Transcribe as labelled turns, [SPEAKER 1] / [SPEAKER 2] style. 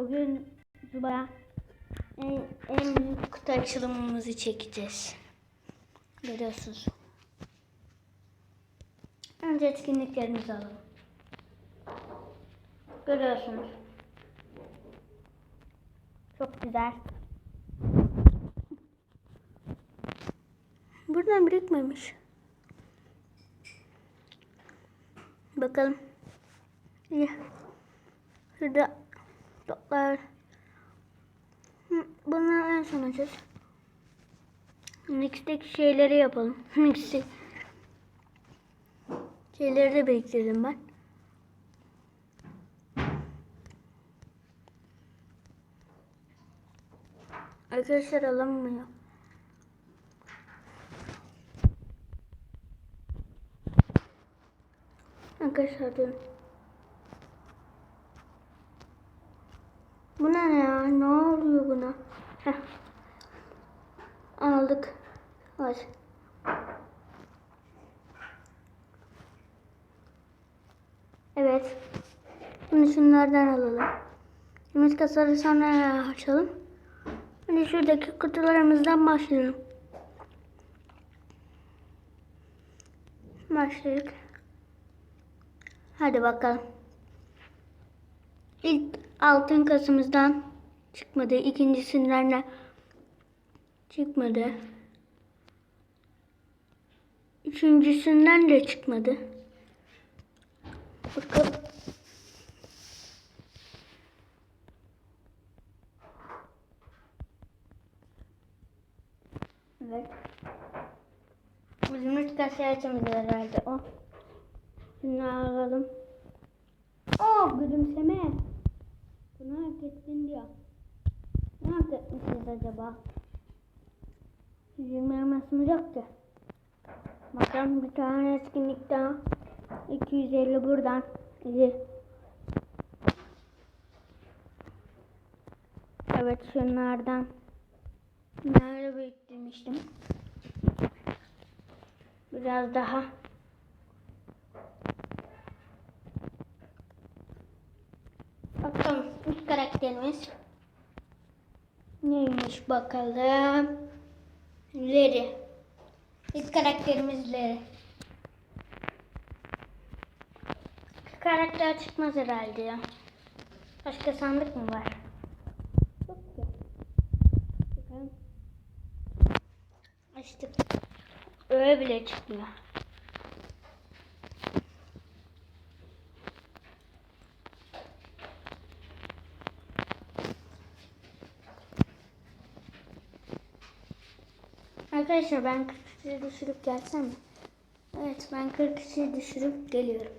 [SPEAKER 1] Bugün Zuba'ya en, en büyük kutu açılımımızı çekeceğiz. Görüyorsunuz. Önce etkinliklerimizi alalım. Görüyorsunuz. Çok güzel. Buradan birikmemiş. Bakalım. İyi. Şurada toplar. Bunları en son açacağız. Next'teki şeyleri yapalım. Next'teki şeyleri de biriktirdim ben. Arkadaşlar alamıyor. Arkadaşlar durun. Buna ne ya? Ne oluyor buna? Heh. Aldık. Hadi. Evet. Şimdi şunlardan alalım. Ümit kasaları sonra açalım. Şimdi şuradaki kutularımızdan başlayalım. Başladık. Hadi bakalım. İlk altın kasımızdan çıkmadı. İkincisinden de çıkmadı. Üçüncüsünden de çıkmadı. Bakalım. Evet. Bizim üç kasaya açımız herhalde o. Şunu alalım. Oo gülümseme. Ettin diyor. Ne hak etmişiz acaba? 120 elmasımız yok ki. Bakalım bir tane etkinlik daha. 250 buradan. İyi. Evet şunlardan. Nerede biriktirmiştim? Biraz daha. Bakalım karakterimiz neymiş bakalım. Leri. İlk karakterimiz Leri. Karakter çıkmaz herhalde ya. Başka sandık mı var? Açtık. Öyle bile çıkmıyor. Arkadaşlar ben 40 kişi düşürüp gelsem mi? Evet ben 40 kişi düşürüp geliyorum.